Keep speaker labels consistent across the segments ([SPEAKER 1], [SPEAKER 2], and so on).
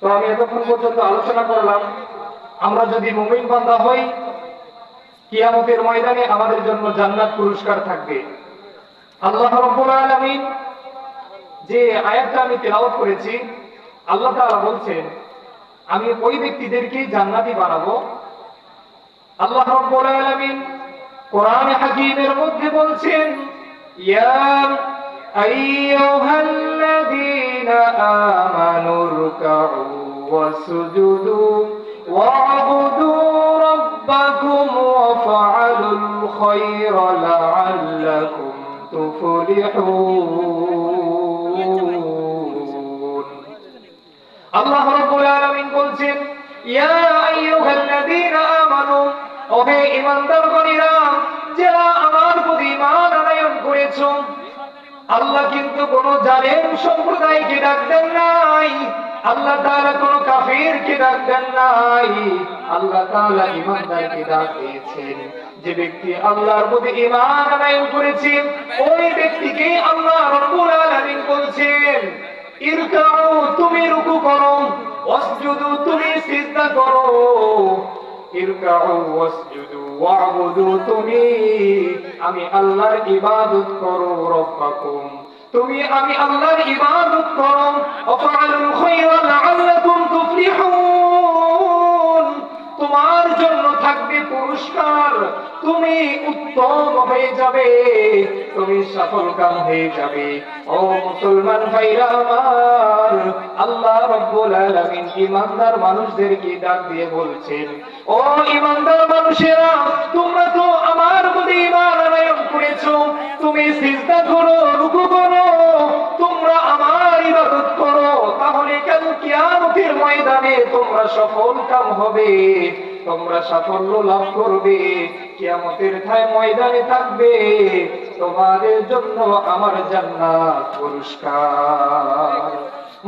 [SPEAKER 1] তো আমি এতক্ষণ পর্যন্ত আলোচনা করলাম, আমরা যদি মুমিন বান্দা হই, কিয়ামতের ময়দানে আমাদের জন্য জান্নাত পুরস্কার থাকবে। আল্লাহ রাব্বুল আলামিন যে আয়াতটা আমি তেলাওয়াত করেছি, আল্লাহ তাআলা বলছেন, আমি ওই ব্যক্তিদেরকে জান্নাতি বানাবো। আল্লাহ রাব্বুল আলামিন কোরআন হাকীমের মধ্যে বলছেন, ইয়া আইয়ুহাল্লাযীনা আমানু রুকউ ওয়াসজুদু ওয়া'বুদু রাব্বাকুম ওয়াফআলুল খায়রা লা'আল্লাকুম তুফলিহুন আল্লাহ রাব্বুল আলামিন বলছেন, ইয়া আইয়ুহাল্লাযীনা আমানু, ওহে ঈমানদারগণেরা, যারা আমার প্রতি ঈমান আনয়ন করেছ, আল্লাহ কিন্তু কোন জালেম সম্প্রদায়কে ডাকতেন নাই। আল্লাহ তাআলা কোন কাফিরকে ডাকতেন নাই? আল্লাহ তাআলা ঈমানদারকে ডাক দিয়েছেন। যে ব্যক্তি আল্লাহর প্রতি ঈমান আনয়ন করেছে ওই ব্যক্তিকে আল্লাহ রাব্বুল আলামিন বলছেন, ইরকাউ, তুমি রুকু করো, ওয়াসজুদু, তুমি সিজদা করো। ইরকাউ, ওয়াসজুদু, ওয়া'বুদু, তুমি, আমি আল্লাহর ইবাদত করো রব্বাকুম। তুমি আমি আল্লাহর ইবাদত করো। ওয়াফআলুল খায়রা লাআল্লাকুম তুফলিহুন। তোমার জন্য থাকবে পুরস্কার। তুমি উত্তম হয়ে যাবে। তুমি সফল কাম হয়ে যাবে। ও মুসলমান ভাইরা আমার, আল্লাহ রব্বুল আলামিন ইমানদার মানুষদেরকে ডাক দিয়ে বলছেন, ও ইমানদার মানুষেরা, তোমরা তো আমার প্রতি ঈমান আনয়ন ময়দানে তোমরা সফল কাম হবে, তোমরা সাফল্য লাভ করবে। কিয়ামতের ঠায় ময়দানে থাকবে, তোমাদের জন্য আমার জান্নাত পুরস্কার।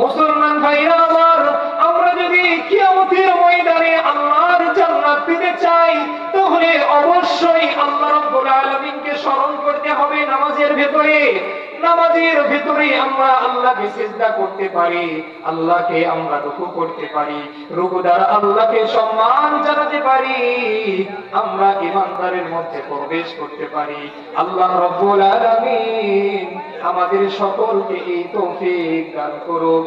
[SPEAKER 1] মুসলমান ভাইরা আমার, আমরা যদি কিয়ামতের ময়দানে আল্লাহর জান্নাত পেতে চাই, তাহলে অবশ্যই আল্লাহ রাব্বুল আলামিনকে স্মরণ করতে হবে নামাজের ভেতরে। নামাজের ভিতরে আমরা আল্লাহকে সিজদা করতে পারি, আল্লাহকে আমরা রুকু করতে পারি, রুকু দ্বারা আল্লাহকে সম্মান জানাতে পারি, আমরা ইমানদারের মধ্যে প্রবেশ করতে পারি। আল্লাহ রব্বুল আলামিন আমাদের সকলকে এই তৌফিক দান করুক।